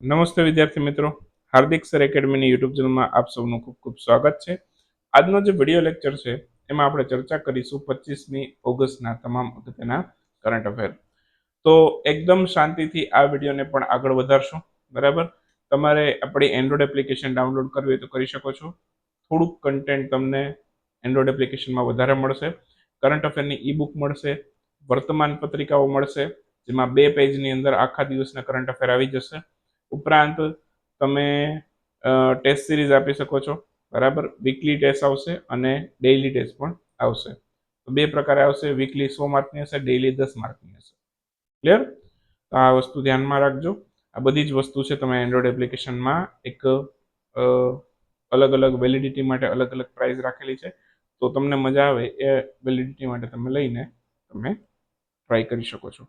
નમસ્તે વિદ્યાર્થી મિત્રો. હાર્દિક સર એકેડમીની યુટ્યુબ ચેનલમાં આપ સૌનું ખૂબ ખૂબ સ્વાગત છે. આજનો જે વીડિયો લેક્ચર છે, એમાં આપણે ચર્ચા કરીશું પચીસમી ઓગસ્ટના તમામ અગત્યના કરંટ અફેર તો એકદમ શાંતિથી આ વિડીયોને પણ આગળ વધારશું, બરાબર? તમારે આપણી એન્ડ્રોઈડ એપ્લિકેશન ડાઉનલોડ કરવી હોય તો કરી શકો છો. થોડુંક કન્ટેન્ટ તમને એન્ડ્રોઈડ એપ્લિકેશનમાં વધારે મળશે. કરંટ અફેરની ઈ બુક મળશે, વર્તમાન પત્રિકાઓ મળશે, જેમાં બે પેજની અંદર આખા દિવસના કરંટ અફેર આવી જશે. ઉપરાંત તમે ટેસ્ટ સિરીઝ આપી શકો છો. બરાબર? વીકલી ટેસ્ટ આવશે અને ડેઇલી ટેસ્ટ પણ આવશે. તો બે પ્રકારે આવશે. વીકલી સો માર્કની હશે ડેઇલી દસ માર્કની હશે. ક્લિયર તો આ વસ્તુ ધ્યાનમાં રાખજો. આ બધી જ વસ્તુ છે તમે એન્ડ્રોઈડ એપ્લિકેશનમાં એક અલગ અલગ વેલિડિટી માટે અલગ અલગ પ્રાઇસ રાખેલી છે. તો તમને મજા આવે એ વેલિડિટી માટે તમે લઈને તમે ટ્રાય કરી શકો છો.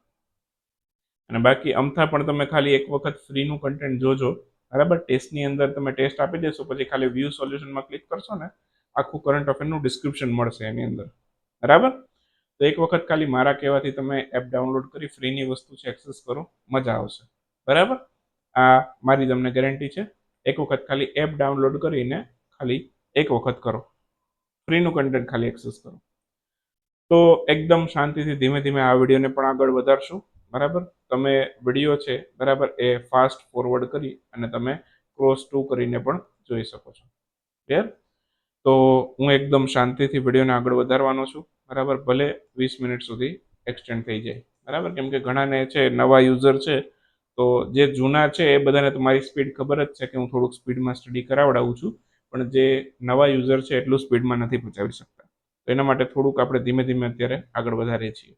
અને બાકી અમથા પણ તમે ખાલી એક વખત ફ્રીનું કન્ટેન્ટ જોજો. બરાબર? ટેસ્ટની અંદર તમે ટેસ્ટ આપી દેશો, પછી ખાલી વ્યૂ સોલ્યુશનમાં ક્લિક કરશો ને, આખું કરંટ અફેરનું ડિસ્ક્રિપ્શન મળશે એની અંદર. બરાબર? તો એક વખત ખાલી મારા કહેવાથી તમે એપ ડાઉનલોડ કરી ફ્રીની વસ્તુ છે એક્સેસ કરો, મજા આવશે. બરાબર? આ મારી તમને ગેરંટી છે. એક વખત ખાલી એપ ડાઉનલોડ કરીને ખાલી એક વખત કરો. ફ્રીનું કન્ટેન્ટ ખાલી એક્સેસ કરો. તો એકદમ શાંતિથી ધીમે ધીમે આ વિડીયોને પણ આગળ વધારશું. બરાબર? તમે વીડિયો છે, બરાબર, એ ફાસ્ટ ફોરવર્ડ કરી અને તમે ક્રોસ ટુ કરીને પણ જોઈ શકો છો. ક્લિયર તો હું એકદમ શાંતિથી વિડીયોને આગળ વધારવાનો છું, બરાબર? ભલે વીસ મિનિટ સુધી એક્સટેન્ડ થઈ જાય, બરાબર? કેમ કે ઘણાને છે, નવા યુઝર છે, તો જે જૂના છે, એ બધાને તો મારી સ્પીડ ખબર જ છે કે હું થોડુંક સ્પીડમાં સ્ટડી કરાવડાવું છું, પણ જે નવા યુઝર છે, એટલું સ્પીડમાં નથી પહોંચાડી શકતા. તો એના માટે થોડુંક આપણે ધીમે ધીમે અત્યારે આગળ વધારીએ છીએ.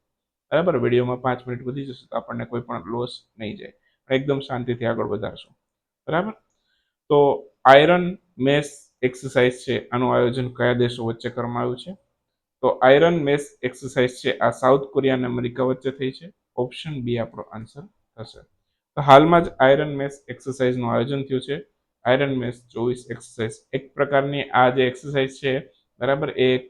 બરાબર? વિડીયોમાં પાંચ મિનિટ વધી જશે તો આપણને કોઈ પણ લોસ નહીં જાય. એકદમ શાંતિથી આગળ વધારશું. બરાબર? તો આયરન મેસ એક્સરસાઇઝ છે, આનું આયોજન કયા દેશો વચ્ચે કરવામાં આવ્યું છે? તો આયરન મેસ એક્સરસાઇઝ છે, આ સાઉથ કોરિયા અને અમેરિકા વચ્ચે થઈ છે. ઓપ્શન બી આપણો આન્સર થશે. તો હાલમાં જ આયરન મેસ એક્સરસાઇઝનું આયોજન થયું છે. આયરન મેસ ચોવીસ એક્સરસાઇઝ એક પ્રકારની આ જે એક્સરસાઇઝ છે, બરાબર? એ એક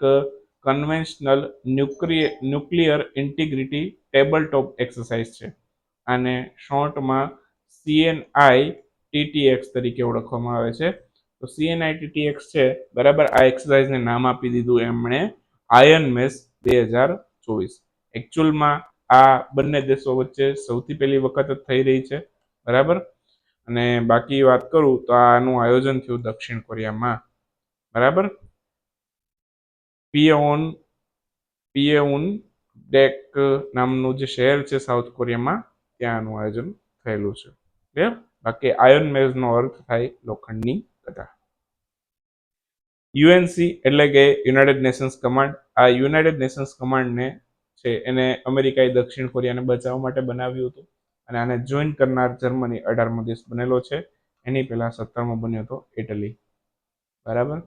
conventional nuclear nuclear integrity table top exercise છે. આને શોર્ટમાં સીએનઆઈ ટીટીએક્સ તરીકે ઓળખવામાં આવે છે. તો સીએનઆઈ ટીટીએક્સ છે, બરાબર, આ એક્સરસાઇઝને નામ આપી દીધું એમણે આયન મેસ બે હજાર ચોવીસ. એકચ્યુઅલમાં આ બંને દેશો વચ્ચે સૌથી પહેલી વખત જ થઈ રહી છે, બરાબર? અને બાકી વાત કરું તો આનું આયોજન થયું દક્ષિણ કોરિયામાં, બરાબર? પિયોન પિયોન ડેક નામનું જે શહેર છે સાઉથ કોરિયામાં ત્યાંનું આયોજન થયેલું છે. ક્લિયર બાકી આયર્ન મેઝનો અર્થ થાય લોખંડની કથા યુએનસી એટલે કે યુનાઇટેડ નેશન્સ કમાન્ડ આ યુનાઇટેડ નેશન્સ કમાન્ડને છે, એને અમેરિકાએ દક્ષિણ કોરિયાને બચાવવા માટે બનાવ્યું હતું અને આને જોઈન કરનાર જર્મની અઢારમો દેશ બનેલો છે. એની પહેલાં સત્તરમો બન્યો હતો ઇટલી બરાબર?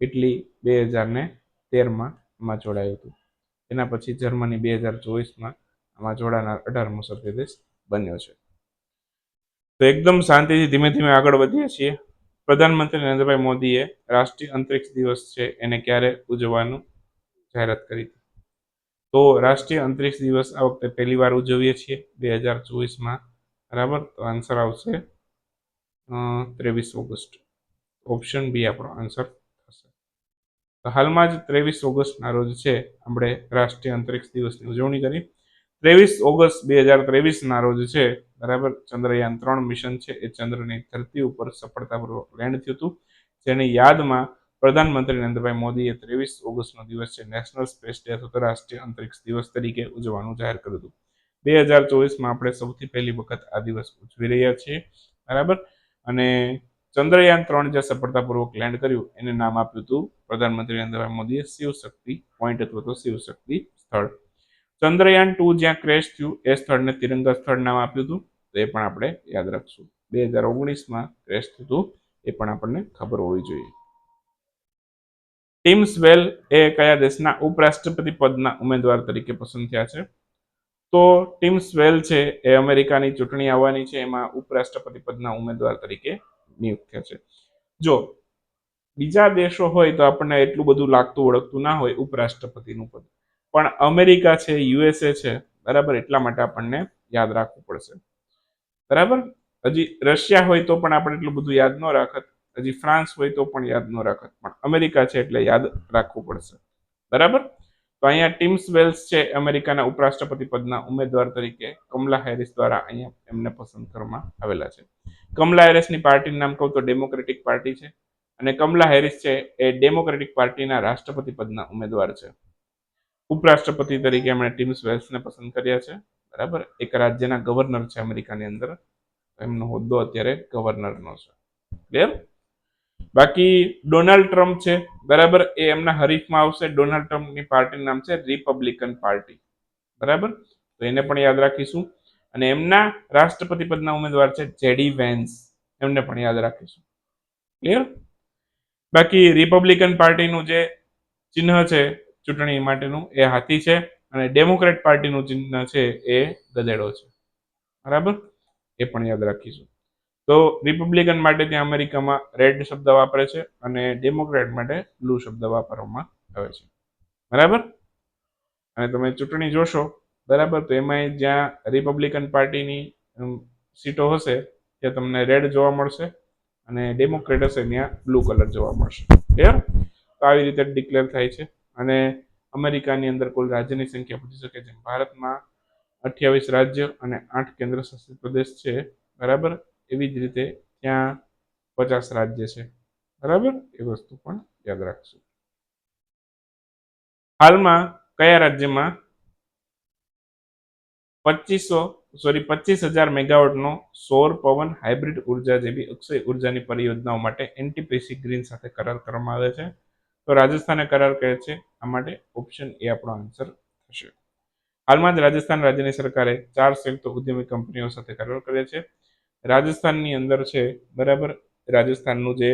ઇટલી બે હજાર ને તેરમાં આમાં જોડાયું હતું. એના પછી જર્મની બે હજાર ચોવીસમાં આમાં જોડાનાર અઢારમો સભ્ય દેશ બન્યો છે. તો એકદમ શાંતિથી ધીમે ધીમે આગળ વધીએ છીએ. પ્રધાનમંત્રી નરેન્દ્રભાઈ મોદીએ રાષ્ટ્રીય અંતરિક્ષ દિવસ છે એને ક્યારે ઉજવવાનું જાહેરાત કરી હતી. તો રાષ્ટ્રીય અંતરિક્ષ દિવસ આ વખતે પહેલી વાર ઉજવીએ છીએ બે હજાર ચોવીસમાં. બરાબર? તો આન્સર આવશે ત્રેવીસ ઓગસ્ટ. ઓપ્શન બી આપણો આન્સર તો હાલમાં જ ત્રેવીસ ઓગસ્ટના રોજ છે આપણે રાષ્ટ્રીય અંતરિક્ષ દિવસની ઉજવણી કરી. ત્રેવીસ ઓગસ્ટ બે હજાર ત્રેવીસના રોજ છે, બરાબર? ચંદ્રયાન ત્રણ મિશન છે, એ ચંદ્રની ધરતી ઉપર સફળતાપૂર્વક લેન્ડ થયું હતું. જેની યાદમાં પ્રધાનમંત્રી નરેન્દ્રભાઈ મોદીએ ત્રેવીસ ઓગસ્ટનો દિવસ છે નેશનલ સ્પેસ ડે અથવા રાષ્ટ્રીય અંતરિક્ષ દિવસ તરીકે ઉજવવાનું જાહેર કર્યું હતું. બે હજાર ચોવીસમાં આપણે સૌથી પહેલી વખત આ દિવસ ઉજવી રહ્યા છીએ, બરાબર? અને ચંદ્રયાન ત્રણ જે સફળતાપૂર્વક લેન્ડ કર્યું, એને નામ આપ્યું હતું પ્રધાનમંત્રી નરેન્દ્રભાઈ મોદીએ શિવશક્તિ પોઈન્ટ અથવા તો શિવશક્તિ સ્થળ. ચંદ્રયાન ટુ જ્યાં ક્રેશ થયું, એ સ્થળને તિરંગા સ્થળ નામ આપ્યું હતું. તો એ પણ આપણે યાદ રાખશું. બે હજાર ઓગણીસમાં ક્રેશ થયું હતું, એ પણ આપણને ખબર હોવી જોઈએ. ટીમ સ્વેલ એ કયા દેશના ઉપરાષ્ટ્રપતિ પદના ઉમેદવાર તરીકે પસંદ થયા છે? તો ટીમ સ્વેલ છે, એ અમેરિકાની ચૂંટણી આવવાની છે, એમાં ઉપરાષ્ટ્રપતિ પદના ઉમેદવાર તરીકે નિયુક્ત છે જો બીજા દેશો હોય તો આપણને એટલું બધું લાગતું ઓળખતું ના હોય ઉપરાષ્ટ્રપતિનું પદ. પણ અમેરિકા છે, યુએસએ છે, બરાબર? એટલા માટે આપણને યાદ રાખવું પડશે. બરાબર? હજી રશિયા હોય તો પણ આપણે એટલું બધું યાદ ન રાખત. હજી ફ્રાન્સ હોય તો પણ યાદ ન રાખત. પણ અમેરિકા છે એટલે યાદ રાખવું પડશે. બરાબર? તો અહીંયા ટીમ્સ વેલ્સ છે અમેરિકાના ઉપરાષ્ટ્રપતિ પદના ઉમેદવાર તરીકે કમલા હેરિસ દ્વારા અહીંયા એમને પસંદ કરવામાં આવેલા છે. કમલા હેરિસની પાર્ટીનું નામ કહું તો ડેમોક્રેટિક પાર્ટી છે અને કમલા હેરિસ છે એ ડેમોક્રેટિક પાર્ટીના રાષ્ટ્રપતિ પદના ઉમેદવાર છે. ઉપરાષ્ટ્રપતિ તરીકે એમણે ટીમ્સ વેલ્સને પસંદ કર્યા છે. બરાબર? એક રાજ્યના ગવર્નર છે અમેરિકાની અંદર. એમનો હોદ્દો અત્યારે ગવર્નરનો છે. ક્લિયર? બાકી ડોનાલ્ડ ટ્રમ્પ છે, બરાબર? એ એમના હરીફમાં આવશે. ડોનાલ્ડ ટ્રમ્પની પાર્ટીનું નામ છે રિપબ્લિકન પાર્ટી. બરાબર? તો એને પણ યાદ રાખીશું. અને એમના રાષ્ટ્રપતિ પદના ઉમેદવાર છે જેડી વેન્સ. એમને પણ યાદ રાખીશું. ક્લિયર બાકી રિપબ્લિકન પાર્ટીનું જે ચિહ્ન છે ચૂંટણી માટેનું એ હાથી છે અને ડેમોક્રેટ પાર્ટીનું ચિહ્ન છે એ ગધેડો છે. બરાબર? એ પણ યાદ રાખીશું. તો રિપબ્લિકન માટે ત્યાં અમેરિકામાં રેડ શબ્દ વાપરે છે અને ડેમોક્રેટ માટે બ્લુ શબ્દ વાપરવામાં આવે છે. બરાબર? અને તમે ચૂંટણી જોશો, બરાબર, તો એમાં જ્યાં રિપબ્લિકન પાર્ટીની સીટો હશે, ત્યાં તમને રેડ જોવા મળશે અને ડેમોક્રેટ હશે, ત્યાં બ્લુ કલર જોવા મળશે. ક્લિયર તો આવી રીતે ડિક્લેર થાય છે. અને અમેરિકાની અંદર કુલ રાજ્યની સંખ્યા પૂછી શકે છે ભારતમાં અઠ્યાવીસ રાજ્ય અને આઠ કેન્દ્ર શાસિત પ્રદેશ છે. બરાબર? એવી જ રીતે ત્યાં પચાસ રાજ્ય છે. બરાબર? એ વસ્તુ પણ યાદ રાખશું. હાલમાં કયા રાજ્યમાં પચીસો સોરી પચીસ હજાર મેગાવોટનો સૌર પવન હાઇબ્રિડ ઊર્જા જેવી અક્ષય ઉર્જાની પરિયોજનાઓ માટે એનટીપીસી ગ્રીન સાથે કરાર કરવામાં આવે છે. તો રાજસ્થાને કરાર કહે છે. આ માટે ઓપ્શન એ આપણો આન્સર થશે. હાલમાં જ રાજસ્થાન રાજ્યની સરકારે ચાર સંયુક્ત ઉદ્યમી કંપનીઓ સાથે કરાર કર્યા છે. રાજસ્થાનની અંદર છે, બરાબર? રાજસ્થાનનું જે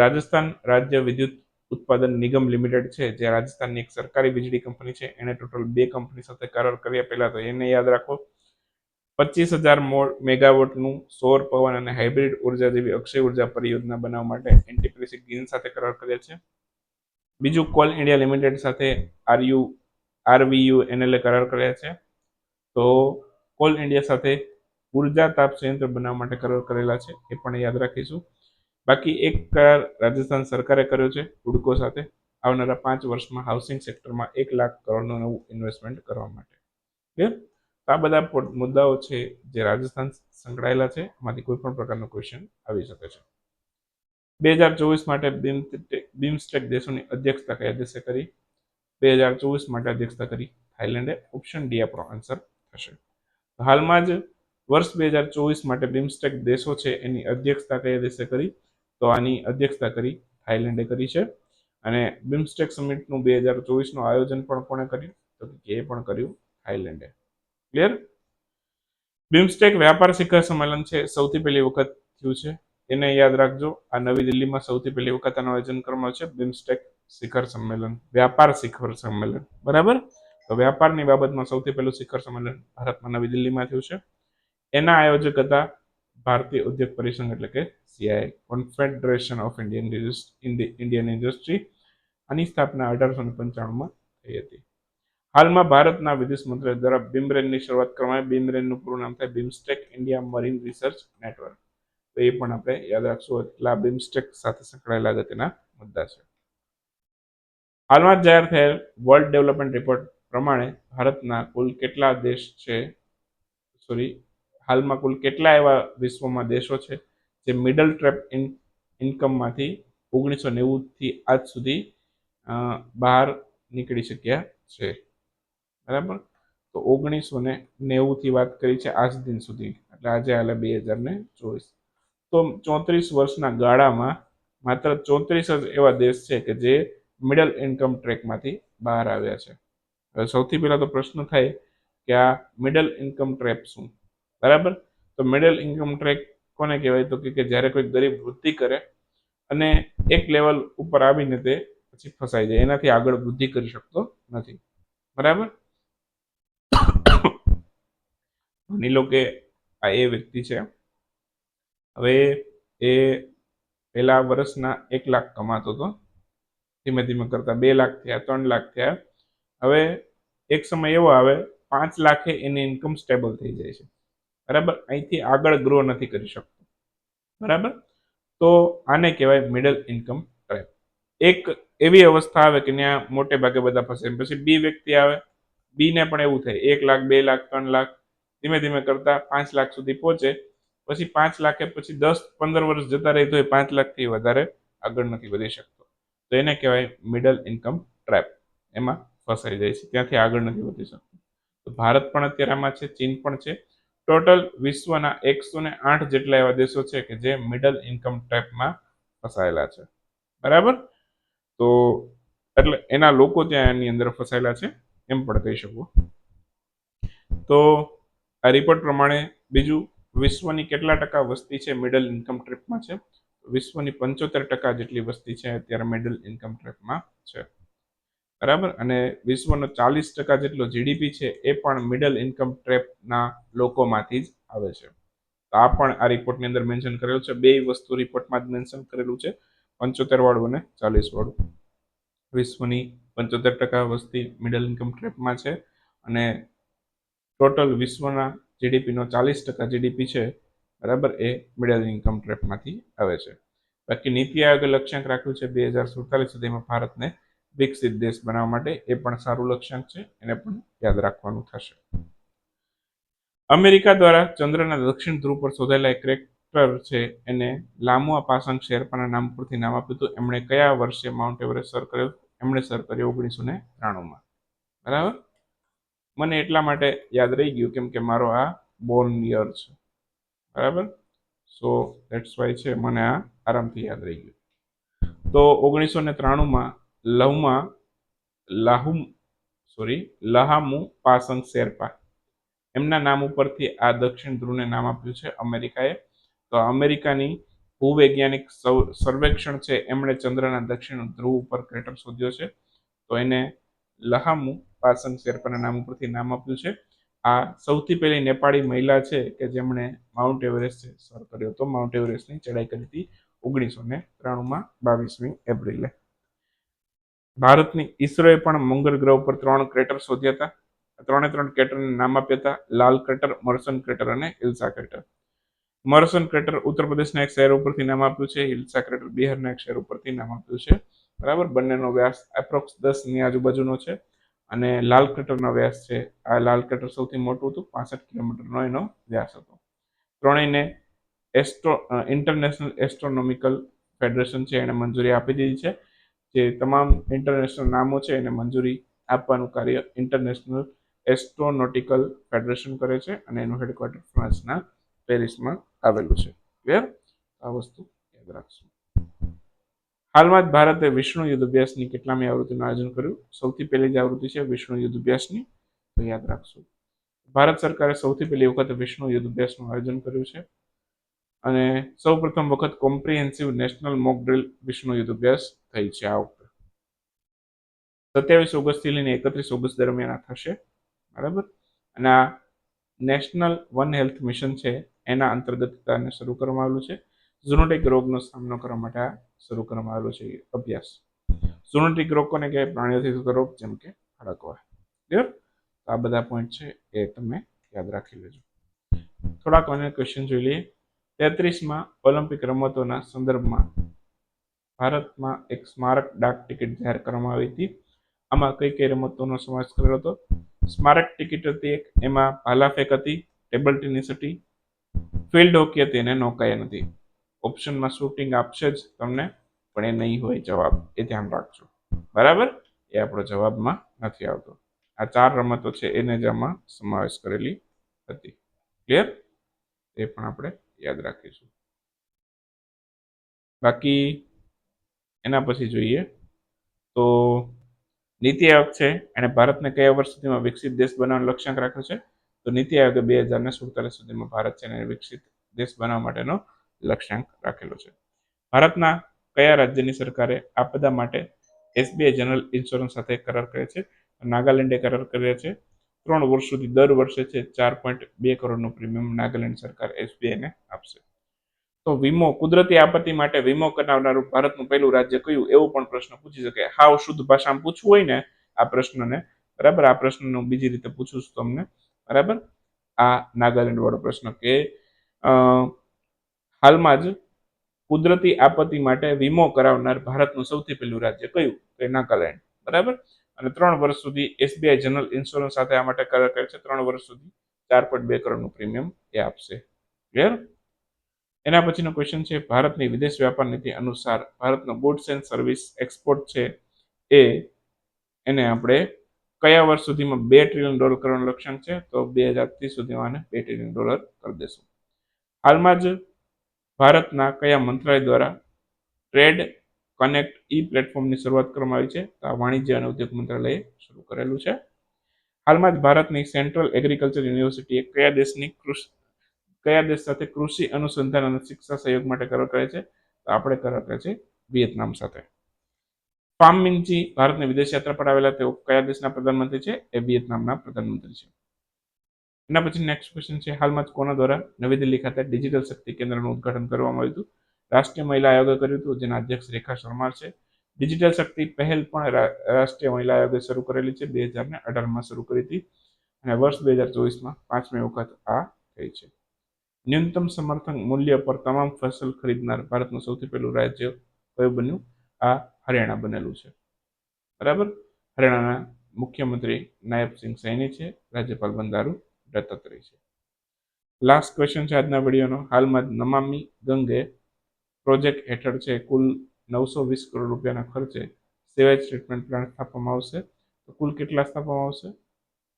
રાજસ્થાન રાજ્ય વિદ્યુત ઉત્પાદન નિગમ લિમિટેડ છે, જે રાજસ્થાનની એક સરકારી વીજળી કંપની છે, એને ટોટલ બે કંપની સાથે કરાર કર્યા પહેલા તો એને યાદ રાખો. પચીસ હજાર મેગાવોટનું સૌર પવન અને હાઇબ્રિડ ઊર્જા જેવી અક્ષય ઊર્જા પરિયોજના બનાવવા માટે એનટીપીસી ગ્રીન સાથે કરાર કર્યા છે. બીજું કોલ ઇન્ડિયા લિમિટેડ સાથે આરયુ, આરવીયુ એનએલએ કરાર કર્યા છે. તો કોલ ઇન્ડિયા સાથે ઊર્જા તાપ સંયંત્ર બનાવવા માટે કરેલા છે, એ પણ યાદ રાખીશું. બાકી એક કરાર રાજસ્થાન સરકારે કર્યો છે હુડકો સાથે. આવનારા પાંચ વર્ષમાં હાઉસિંગ સેક્ટરમાં એક લાખ કરોડનું નવું ઇન્વેસ્ટમેન્ટ કરવા માટે. ક્લિયર આ બધા મુદ્દાઓ છે જે રાજસ્થાન સંકળાયેલા છે એમાંથી કોઈ પણ પ્રકારનો ક્વેશ્ચન આવી શકે છે. બે હજાર ચોવીસ માટે બિમસ્ટેક દેશોની અધ્યક્ષતા કયા દેશે કરી? બે હજાર ચોવીસ માટે અધ્યક્ષતા કરી થાઇલેન્ડે. ઓપ્શન ડી આપણો આન્સર થશે. હાલમાં જ વર્ષ બે હજાર ચોવીસ માટે બિમસ્ટેક દેશો છે એની અધ્યક્ષતા કયા દેશે કરી? તો આની અધ્યક્ષતા કરી થાઈલેન્ડે કરી છે. અને બિમસ્ટેક સમિટનું બે હજાર ચોવીસનું આયોજન પણ કોણે કર્યું? તો કે એ પણ કર્યું થાઈલેન્ડે ક્લિયર બિમસ્ટેક વ્યાપાર શિખર સંમેલન છે, સૌથી પહેલી વખત થયું છે. એને યાદ રાખજો, આ નવી દિલ્હીમાં સૌથી પહેલી વખત આનું આયોજન કરવામાં છે બિમસ્ટેક શિખર સંમેલન, વ્યાપાર શિખર સંમેલન. બરાબર? તો વ્યાપારની બાબતમાં સૌથી પહેલું શિખર સંમેલન ભારતમાં નવી દિલ્હીમાં થયું છે. એના આયોજક હતા ભારતીય ઉદ્યોગ પરિસંઘ એટલે કે CI confederation of Indian Indian industry આની સ્થાપના અઢારસો પંચાણુંમાં થઈ હતી. હાલમાં ભારતના વિદેશ મંત્રાલય દ્વારા બિમરેનની શરૂઆત કરવામાં આવી. બિમરેનનું પૂરું નામ થાય BIMSTEC India marine research network. તો એ પણ આપણે યાદ રાખશું. એટલા બિમસ્ટેક સાથે સંકળાયેલા અગત્યના મુદ્દા છે. હાલમાં જાહેર થયેલ વર્લ્ડ ડેવલપમેન્ટ રિપોર્ટ પ્રમાણે ભારતના કુલ કેટલા દેશ છે? સોરી હાલમાં કુલ કેટલા એવા વિશ્વમાં દેશો છે જે મિડલ ટ્રેપ ઇન ઇન્કમમાંથી ઓગણીસો નેવુંથી આજ સુધી બહાર નીકળી શક્યા છે. બરાબર? તો ઓગણીસો ને નેવુંથી વાત કરી છે આજ દિન સુધી. એટલે આજે હાલે બે હજાર ને ચોવીસ. તો ચોત્રીસ વર્ષના ગાળામાં માત્ર ચોત્રીસ જ એવા દેશ છે કે જે મિડલ ઇન્કમ ટ્રેકમાંથી બહાર આવ્યા છે. સૌથી પહેલાં તો પ્રશ્ન થાય કે આ મિડલ ઇન્કમ ટ્રેપ શું? બરાબર? તો મિડલ ઇન્કમ ટ્રેક કોને કહેવાય? તો કે જ્યારે કોઈ ગરીબ વૃદ્ધિ કરે અને એક લેવલ ઉપર આવીને તે પછી ફસાઈ જાય. એનાથી આગળ વૃદ્ધિ કરી શકતો નથી. બરાબર? માની લો કે આ એ વ્યક્તિ છે. હવે એ પહેલા વર્ષના એક લાખ કમાતો હતો. ધીમે ધીમે કરતા બે લાખ થયા, ત્રણ લાખ થયા. હવે એક સમય એવો આવે, પાંચ લાખે એની ઇન્કમ સ્ટેબલ થઈ જાય છે. બરાબર? અહીંથી આગળ ગ્રો નથી કરી શકતો. બરાબર? તો આને કહેવાય મિડલ ઇન્કમ ટ્રેપ એક એવી અવસ્થા આવે કે ત્યાં મોટે ભાગે બધા ફસે. પછી બી વ્યક્તિ આવે, બીને પણ એવું થાય. એક લાખ, બે લાખ, ત્રણ લાખ, ધીમે ધીમે કરતા પાંચ લાખ સુધી પહોંચે. પછી પાંચ લાખે પછી દસ, પંદર વર્ષ જતા રહે તો એ પાંચ લાખથી વધારે આગળ નથી વધી શકતો. તો એને કહેવાય મિડલ ઇન્કમ ટ્રેપ એમાં ફસાઈ જાય છે. ત્યાંથી આગળ નથી વધી શકતો. તો ભારત પણ અત્યારે આમાં છે, ચીન પણ છે. ટોટલ વિશ્વના એકસો ને આઠ જેટલા એવા દેશો છે કે જે મિડલ ઇન્કમ ટ્રેપમાં ફસાયેલા છે. બરાબર? તો એટલે એના લોકો ત્યાં એની અંદર ફસાયેલા છે, એમ પણ કહી શકું. તો આ રિપોર્ટ પ્રમાણે બીજું, વિશ્વની કેટલા ટકા વસ્તી છે મિડલ ઇન્કમ ટ્રેપમાં છે? વિશ્વની પંચોતેર ટકા જેટલી વસ્તી છે અત્યારે મિડલ ઇન્કમ ટ્રેપમાં છે. બરાબર? અને વિશ્વનો ચાલીસ ટકા જેટલો જીડીપી છે એ પણ મિડલ ઇન્કમ ટ્રેપના લોકોમાંથી જ આવે છે. તો આ પણ આ રિપોર્ટની અંદર મેન્શન કરેલું છે. બે વસ્તુ રિપોર્ટમાં જ મેન્શન કરેલું છે. પંચોતેર વાળું અને ચાલીસ વાળું. વિશ્વની પંચોતેર ટકા વસ્તી મિડલ ઇન્કમ ટ્રેપમાં છે. અને ટોટલ વિશ્વના જીડીપીનો ચાલીસ ટકા જીડીપી છે, બરાબર, એ મિડલ ઇન્કમ ટ્રેપમાંથી આવે છે. બાકી નીતિ આયોગે લક્ષ્યાંક રાખ્યું છે બે હજાર સુડતાલીસ સુધીમાં ભારતને વિકસિત દેશ બનાવવા માટે એ પણ સારું લક્ષ્યાંક છે, એને પણ યાદ રાખવાનું થશે. અમેરિકા દ્વારા ચંદ્રના દક્ષિણ ધ્રુવ પર શોધાયેલા એક ક્રેક્ટર છે, એને લામુઆ પાસંગ શેરપાના નામ પરથી નામ આપ્યું હતું. એમણે કયા વર્ષે માઉન્ટ એવરેસ્ટ સર કર્યો? એમણે સર કર્યો ઓગણીસો ને ત્રાણુંમાં. બરાબર? મને એટલા માટે યાદ રહી ગયું કેમ કે મારો આ બોર્ન યર છે. બરાબર? સો દેટ્સ વાય છે, મને આ આરામથી યાદ રહી ગયું. તો ઓગણીસો ને ત્રાણુંમાં લવમાં લાહુમ સોરી લહામુ, પાસંગ શેરપા. એમના નામ ઉપરથી આ દક્ષિણ ધ્રુવને નામ આપ્યું છે અમેરિકાએ. તો અમેરિકાની ભૂવૈજ્ઞાનિક સર્વેક્ષણ છે એમણે ચંદ્રના દક્ષિણ ધ્રુવ ઉપર ક્રેટર શોધ્યો છે. તો એને લહામુ, પાસંગ શેરપાના નામ ઉપરથી નામ આપ્યું છે. આ સૌથી પહેલી નેપાળી મહિલા છે કે જેમણે માઉન્ટ એવરેસ્ટ સર કર્યો હતો. માઉન્ટ એવરેસ્ટની ચડાઈ કરી હતી ઓગણીસો ને ત્રાણુંમાં બાવીસમી એપ્રિલે. ભારતની ઈસરોએ પણ મંગળ ગ્રહ ઉપર ત્રણ ક્રેટર શોધ્યા હતા. ત્રણે ત્રણ ક્રેટરને નામ આપ્યા હતા. લાલ ક્રેટર, મર્સન ક્રેટર અને ઇલ્સા ક્રેટર. મર્સન ક્રેટર ઉત્તર પ્રદેશના એક શહેર ઉપરથી નામ આપ્યું છે. હિલ્સા ક્રેટર બિહારના એક શહેર ઉપરથી નામ આપ્યું છે. બરાબર? બંનેનો વ્યાસ એપ્રોક્સ દસની આજુબાજુનો છે અને લાલ ક્રેટરનો વ્યાસ છે. આ લાલ ક્રેટર સૌથી મોટું હતું. પાસઠ કિલોમીટરનો એનો વ્યાસ હતો. ત્રણેયને એસ્ટ્રો ઇન્ટરનેશનલ એસ્ટ્રોનોમિકલ ફેડરેશન છે. એણે મંજૂરી આપી દીધી છે. જે તમામ ઇન્ટરનેશનલ નામો છે એને મંજૂરી આપવાનું કાર્ય ઇન્ટરનેશનલ એસ્ટ્રોનોટિકલ ફેડરેશન કરે છે અને એનું હેડક્વાર્ટર ફ્રાન્સના પેરિસમાં આવેલું છે. ક્લિયર આ વસ્તુ યાદ રાખશું. હાલમાં જ ભારતે વિષ્ણુ યુદ્ધ અભ્યાસની કેટલામી આવૃત્તિનું આયોજન કર્યું? સૌથી પહેલી જ આવૃત્તિ છે વિષ્ણુ યુદ્ધ અભ્યાસની. તો યાદ રાખશું. ભારત સરકારે સૌથી પહેલી વખત વિષ્ણુ યુદ્ધ અભ્યાસનું આયોજન કર્યું છે. અને સૌ પ્રથમ વખત comprehensive national mock drill Vishnu યુદ્ધ અભ્યાસ થઈ છે આ ઉપર. સત્યાવીસ ઓગસ્ટથી લઈને એકત્રીસ ઓગસ્ટ દરમિયાન આ થશે. બરાબર? અને આ નેશનલ વન હેલ્થ મિશન છે, એના અંતર્ગત આને શરૂ કરવામાં આવેલું છે. ઝુનોટિક રોગનો સામનો કરવા માટે આ શરૂ કરવામાં આવેલો છે અભ્યાસ. ઝુનોટિક રોગ કોને કહેવાય? પ્રાણીઓથી થતો રોગ, જેમ કે હડકવા ક્લિયર આ બધા પોઈન્ટ છે એ તમે યાદ રાખી લેજો. થોડાક અન્ય ક્વેશ્ચન જોઈ લઈએ. તેત્રીસમાં ઓલિમ્પિક રમતોના સંદર્ભમાં ભારતમાં એક સ્મારક ડાક ટિકિટ જાહેર કરવામાં આવી હતી. આમાં કઈ કઈ રમતોનો સમાવેશ કરેલો હતો? સ્મારક ટિકિટ હતી એક, એમાં ભાલા ફેંક હતી, ટેબલ ટેનિસ હતી, ફિલ્ડ હોકી હતી અને નૌકાયન હતી. ઓપ્શનમાં શૂટિંગ આપશે જ તમને, પણ એ નહીં હોય જવાબ, એ ધ્યાન રાખજો. બરાબર? એ આપણો જવાબમાં નથી આવતો. આ ચાર રમતો છે, એને જ આમાં સમાવેશ કરેલી હતી. ક્લિયર? એ પણ આપણે યાદ રાખીશું. બાકી એના પછી જોઈએ તો નીતિ આયોગ છે, એણે ભારતને કયા વર્ષ સુધીમાં વિકસિત દેશ બનાવવાનો લક્ષ્યાંક રાખ્યો છે? તો નીતિ આયોગે બે હજાર ને સુડતાલીસ સુધીમાં ભારત છે વિકસિત દેશ બનાવવા માટેનો લક્ષ્યાંક રાખેલો છે. ભારતના કયા રાજ્યની સરકારે આપદા માટે એસબીઆઈ જનરલ ઇન્સ્યોરન્સ સાથે કરાર કરે છે? નાગાલેન્ડે કરાર કર્યા છે. ત્રણ વર્ષ સુધી દર વર્ષે છે ચાર પોઈન્ટ બે કરોડનું પ્રીમિયમ નાગાલેન્ડ સરકાર એસબીઆઈને આપશે. તો વીમો, કુદરતી આપત્તિ માટે વીમો કરાવનારું ભારતનું પહેલું રાજ્ય કયું? એવો પણ પ્રશ્ન પૂછી શકે. હાવ શુદ્ધ ભાષામાં પૂછવું હોય ને આ પ્રશ્નને, બરાબર? આ પ્રશ્નનું બીજી રીતે પૂછું છું તમને. બરાબર? આ નાગાલેન્ડ વાળો પ્રશ્ન કે હાલમાં જ કુદરતી આપત્તિ માટે વીમો કરાવનાર ભારતનું સૌથી પહેલું રાજ્ય કયું? તો નાગાલેન્ડ. બરાબર? અને ત્રણ વર્ષ સુધી એસબીઆઈ જનરલ ઇન્સ્યોરન્સ સાથે આ માટે કરાર કરે છે. ત્રણ વર્ષ સુધી ચાર પોઈન્ટ બે કરોડનું પ્રીમિયમ એ આપશે. ક્લિયર એના પછીનો ક્વેશ્ચન છે, ભારતની વિદેશ વ્યાપાર નીતિ અનુસાર ભારતનો ગુડ્સ એન્ડ સર્વિસ એક્સપોર્ટ છે એ એને આપણે કયા વર્ષ સુધીમાં બે ટ્રિલિયન ડોલર કરવાનું લક્ષ્યાંક છે? તો બે હજાર ત્રીસ સુધીમાં આને બે ટ્રિલિયન ડોલર કરી દેશું. હાલમાં જ ભારતના કયા મંત્રાલય દ્વારા ટ્રેડ કનેક્ટ ઈ પ્લેટફોર્મની શરૂઆત કરવામાં આવી છે. આ વાણિજ્ય અને ઉદ્યોગ મંત્રાલયે શરૂ કરેલું છે. હાલમાં જ ભારતની સેન્ટ્રલ એગ્રીકલ્ચર યુનિવર્સિટીએ કયા દેશની કૃષિ, કયા દેશ સાથે કૃષિ અનુસંધાન અને શિક્ષા સહયોગ માટે કરાર કરે છે? તો આપણે કરાર કરે છે વિયેતનામ સાથે. ફામ મિનજી ભારતની વિદેશ યાત્રા પર આવેલા તેઓ કયા દેશના પ્રધાનમંત્રી છે? એ વિયેતનામના પ્રધાનમંત્રી છે. એના પછી નેક્સ્ટ ક્વેશ્ચન છે. હાલમાં જ કોના દ્વારા નવી દિલ્હી ખાતે ડિજિટલ શક્તિ કેન્દ્રનું ઉદઘાટન કરવામાં આવ્યું હતું? રાષ્ટ્રીય મહિલા આયોગે કર્યું હતું, જેના અધ્યક્ષ રેખા શર્મા છે. ડિજિટલ શક્તિ પહેલ પણ રાષ્ટ્રીય મહિલા આયોગે શરૂ કરેલી છે, બે હજાર ને અઢારમાં શરૂ કરી હતી અને વર્ષ બે હજાર ચોવીસમાં પાંચમી વખત આ થઈ છે. ન્યૂનતમ સમર્થન મૂલ્ય પર તમામ ફસલ ખરીદનાર ભારતનું સૌથી પહેલું રાજ્ય કયું બન્યું? આ હરિયાણા બનેલું છે. બરાબર? હરિયાણાના મુખ્યમંત્રી નાયબસિંહ સૈની છે, રાજ્યપાલ બંધારુ દત્તાત્રેય છે. લાસ્ટ ક્વેશ્ચન છે આજના વિડીયોનો. હાલમાં નમામી ગંગે પ્રોજેક્ટ હેઠળ છે કુલ નવસો વીસ કરોડ રૂપિયાના ખર્ચે સેવેજ ટ્રીટમેન્ટ પ્લાન્ટ સ્થાપવામાં આવશે. તો કુલ કેટલા સ્થાપવામાં આવશે?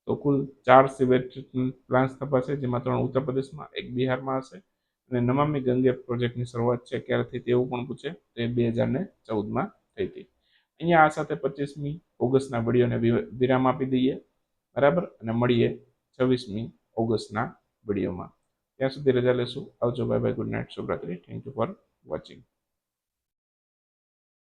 તો કુલ ચાર સિવેજ ટ્રીટમેન્ટ પ્લાન્ટ સ્થપાશે, જેમાં ત્રણ ઉત્તર પ્રદેશમાં, એક બિહારમાં હશે. અને નમામી ગંગે પ્રોજેક્ટની શરૂઆત છે, ક્યારથી તેવું પણ પૂછે, તો એ બે હજાર ને ચૌદમાં થઈ હતી. અહીંયા આ સાથે પચીસમી ઓગસ્ટના વિડીયોને વિરામ આપી દઈએ. બરાબર? અને મળીએ છવ્વીસમી ઓગસ્ટના વિડીયોમાં ત્યાં સુધી રજા લેશું. આવજો, bye bye, good night, શુભરાત્રી. Thank you for watching.